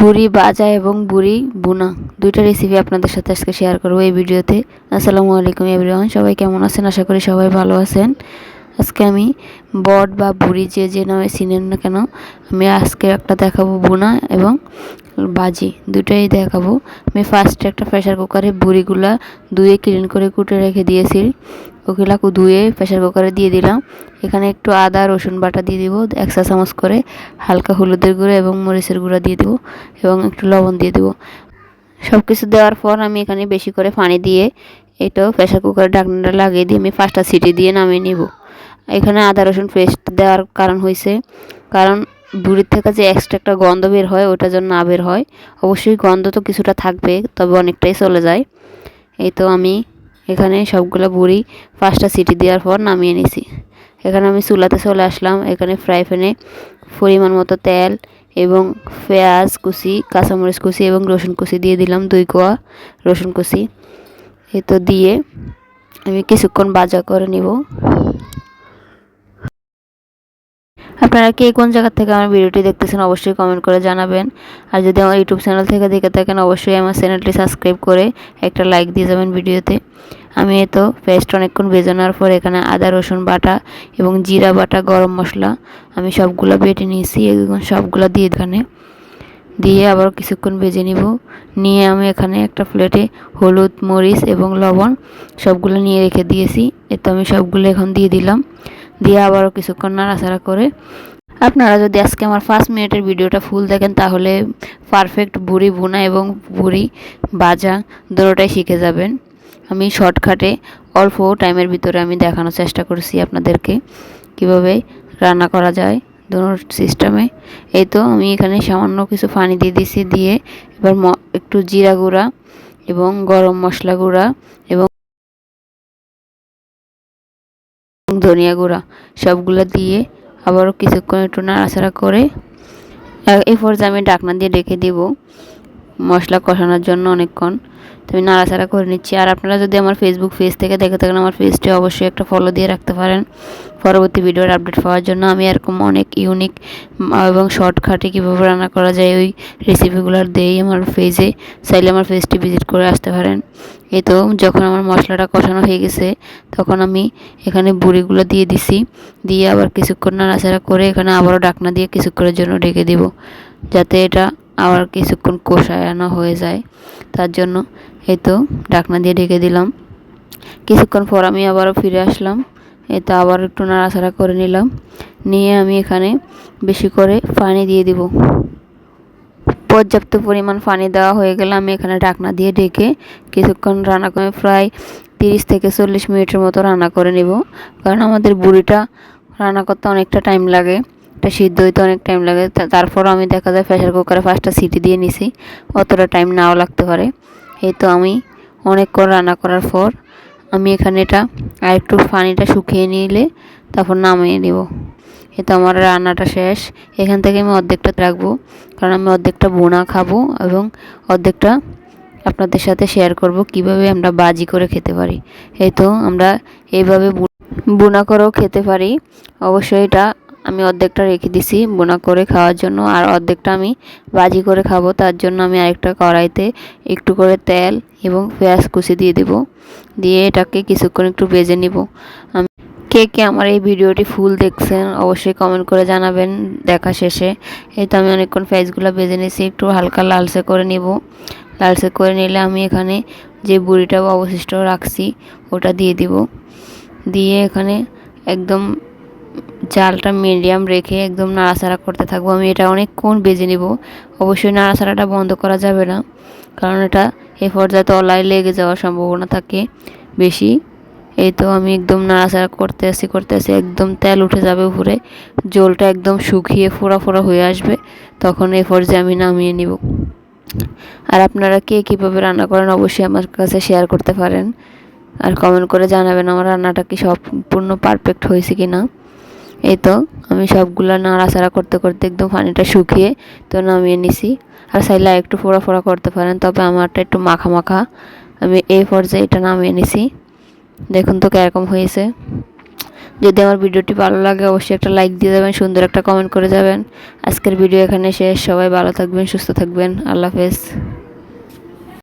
বুড়ি বাজা এবং বুড়ি বুনা। দুইটা রেসিপি আপনাদের সাথে আজকে শেয়ার করব এই ভিডিওতে। আসসালামু আলাইকুম এভরিওয়ান সবাই কেমন আছেন? আশা করি সবাই ভালো আছেন। আজকে আমি বট বা বুড়ি যে যে নামে চিনেন না কেন, আমি আজকে একটা দেখাবো বুনা এবং বাজি। দুটাই দেখাবো। আমি ফার্স্টে একটা প্রেশার কুকারে বুড়িগুলা ধুয়ে ক্লিন করে কুটে রেখে দিয়েছি। ওগুলা ধুয়ে প্রেশার কুকারে দিয়ে দিলাম। এখানে একটু আদা, রসুন বাটা দিয়ে দিব, এক চা চামচ করে। হালকা হলুদের গুঁড়ো এবং মরিচের গুঁড়া দিয়ে দিব এবং একটু লবণ দিয়ে দিব। সব কিছু দেওয়ার পর আমি এখানে বেশি করে পানি দিয়ে এটাও প্রেশার কুকারে ঢাকনাটা লাগিয়ে দিয়ে আমি পাঁচটা সিটি দিয়ে নামিয়ে নিব। এখানে আদা, রসুন পেস্ট দেওয়ার কারণ হয়েছে কারণ বুড়ির থেকে যে এক্সট্রা একটা গন্ধ বের হয়, ওটা যেন না বের হয়। অবশ্যই গন্ধ তো কিছুটা থাকবে, তবে অনেকটাই চলে যায়। এই তো আমি এখানে সবগুলো বুড়ি পাঁচটা সিটি দেওয়ার পর নামিয়ে নিছি। এখানে আমি চুলাতে চলে আসলাম। এখানে ফ্রাই প্যানে পরিমাণ মতো তেল এবং পেঁয়াজ কুচি, কাঁচামরিচ কুচি এবং রসুন কুচি দিয়ে দিলাম, দুই কোয়া রসুন কুচি। এই তো দিয়ে আমি কিছুক্ষণ বাজা করে নিব। আপনারা কে কোন জায়গা থেকে আমার ভিডিওটি দেখতেছেন অবশ্যই কমেন্ট করে জানাবেন। আর যদি আমার ইউটিউব চ্যানেল থেকে দেখে থাকেন, অবশ্যই আমার চ্যানেলটি সাবস্ক্রাইব করে একটা লাইক দিয়ে যাবেন ভিডিওতে। আমি তো পেস্ট অনেকক্ষণ ভেজে নেওয়ার পর এখানে আদা, রসুন বাটা এবং জিরা বাটা, গরম মশলা আমি সবগুলো বেটে নিয়েছি এবং সবগুলো দিয়ে এখানে। দিয়ে আবার কিছুক্ষণ ভেজে নিব। নিয়ে আমি এখানে একটা প্লেটে হলুদ, মরিচ এবং লবণ সবগুলো নিয়ে রেখে দিয়েছি। এতে আমি সবগুলো এখন দিয়ে দিলাম। দিয়ে আবারও কিছুক্ষণ নাড়াচাড়া করে আপনারা যদি আজকে আমার ফার্স্ট মিনিটের ভিডিওটা ফুল দেখেন, তাহলে পারফেক্ট বুড়ি বোনা এবং বুড়ি বাজা দুটোটাই শিখে যাবেন। আমি শর্টকাটে অল্প টাইমের ভিতরে আমি দেখানোর চেষ্টা করছি আপনাদেরকে। কীভাবে রান্না করা যায় দুটো সিস্টেমে এই তো আমি এখানে সামান্য কিছু পানি দিয়ে দিছি, দিয়ে এবার একটু জিরা গুঁড়া এবং গরম মশলা গুঁড়া এবং ধনিয়া গুঁড়া সবগুলো দিয়ে আবারও কিছুক্ষণ একটু নাড়াচাড়া করে এই পর্যায়ে আমি ডাকনা দিয়ে রেখে দিব। মশলা কষানোর জন্য অনেকক্ষণ। তো আমি নাড়াচাড়া করে নিচ্ছি। আর আপনারা যদি আমার ফেসবুক পেজ থেকে দেখে থাকেন, আমার পেজটি অবশ্যই একটা ফলো দিয়ে রাখতে পারেন। পরবর্তী ভিডিওর আপডেট পাওয়ার জন্য আমি এরকম অনেক ইউনিক এবং শর্টকাটে কীভাবে রান্না করা যায়, ওই রেসিপিগুলোর দিয়েই আমার পেজে চাইলে আমার পেজটি ভিজিট করে আসতে পারেন। এই তো, যখন আমার মশলাটা কষানো হয়ে গেছে, তখন আমি এখানে বুড়িগুলো দিয়ে দিছি। দিয়ে আবার কিছুক্ষণ নাড়াচাড়া করে এখানে আবারও ডাকনা দিয়ে কিছুক্ষণের জন্য ঢেকে দেব। যাতে এটা আবার কিছুক্ষণ কষায়ানো হয়ে যায়। তার জন্য এই তো ডাকনা দিয়ে ঢেকে দিলাম। কিছুক্ষণ পর আমি আবারও ফিরে আসলাম। এই তো আবার একটু নাড়াচাড়া করে নিলাম। নিয়ে আমি এখানে বেশি করে পানি দিয়ে দিব। পর্যাপ্ত পরিমাণ পানি দেওয়া হয়ে গেলে আমি এখানে ঢাকনা দিয়ে ঢেকে কিছুক্ষণ রান্না করে প্রায় তিরিশ থেকে চল্লিশ মিনিটের মতো রান্না করে নেব। কারণ আমাদের বুড়িটা রান্না করতে অনেকটা টাইম লাগে। এটা সিদ্ধ হইতে অনেক টাইম লাগে। তারপর আমি দেখা যায় প্রেশার কুকারে ফার্স্টটা সিটি দিয়ে নিছি। অতটা টাইম নাও লাগতে পারে। এই তো আমি অনেকক্ষণ রান্না করার পর আমি এখানে এটা আর একটু পানিটা শুকিয়ে নিলে তারপর নামিয়ে নেব। এ তো আমার রান্নাটা শেষ। এখান থেকে আমি অর্ধেকটা রাখব। কারণ আমি অর্ধেকটা বোনা খাব এবং অর্ধেকটা আপনাদের সাথে শেয়ার করব কীভাবে আমরা বাজি করে খেতে পারি। এই তো আমরা এইভাবে বোনা করেও খেতে পারি। অবশ্যই এটা আমি অর্ধেকটা রেখে দিছি বোনা করে খাওয়ার জন্য, আর অর্ধেকটা আমি বাজি করে খাব। তার জন্য আমি আরেকটা কড়াইতে একটু করে তেল এবং পেঁয়াজ কুচি দিয়ে দেব। দিয়ে এটাকে কিছুক্ষণ একটু বেজে নিব। আমি কে কে আমার এই ভিডিওটি ফুল দেখছেন অবশ্যই কমেন্ট করে জানাবেন দেখা শেষে। এই তো আমি অনেকক্ষণ পেঁয়াজগুলো বেজে নিয়েছি, একটু হালকা লালসে করে নিব। লালসে করে নিলে আমি এখানে যে বুড়িটা অবশিষ্ট রাখছি, ওটা দিয়ে দিব। দিয়ে এখানে একদম জালটা মিডিয়াম রেখে একদম নাড়াচাড়া করতে থাকব। আমি এটা অনেকক্ষণ বেজে নিব। অবশ্যই নাড়াচাড়াটা বন্ধ করা যাবে না, কারণ এটা এ পর্যায়ে তলায় লেগে যাওয়ার সম্ভাবনা থাকে বেশি। এই তো আমি একদম নাড়াচাড়া করতে আসি করতে আসি একদম তেল উঠে যাবে উপরে। জলটা একদম শুকিয়ে ফোড়া ফোড়া হয়ে আসবে, তখন এই পর্যায়ে আমি নামিয়ে নিব। আর আপনারা কে কীভাবে রান্না করেন অবশ্যই আমার কাছে শেয়ার করতে পারেন। আর কমেন্ট করে জানাবেন আমার রান্নাটা কি সম্পূর্ণ পারফেক্ট হয়েছে কি না এই তো, আমি সবগুলো নাড়াচাড়া করতে করতে একদম পানিটা শুকিয়ে তো নামিয়ে নিছি। আর চাইলে একটু ফোড়া ফোড়া করতে পারেন, তবে আমারটা একটু মাখা মাখা। আমি এই পর্যায়ে এটা নামিয়ে নিছি। দেখুন তো কীরকম হয়েছে। যদি আমার ভিডিওটি ভালো লাগে, অবশ্যই একটা লাইক দিয়ে যাবেন, সুন্দর একটা কমেন্ট করে যাবেন। আজকের ভিডিও এখানে শেষ। সবাই ভালো থাকবেন, সুস্থ থাকবেন। আল্লাহ হাফেজ।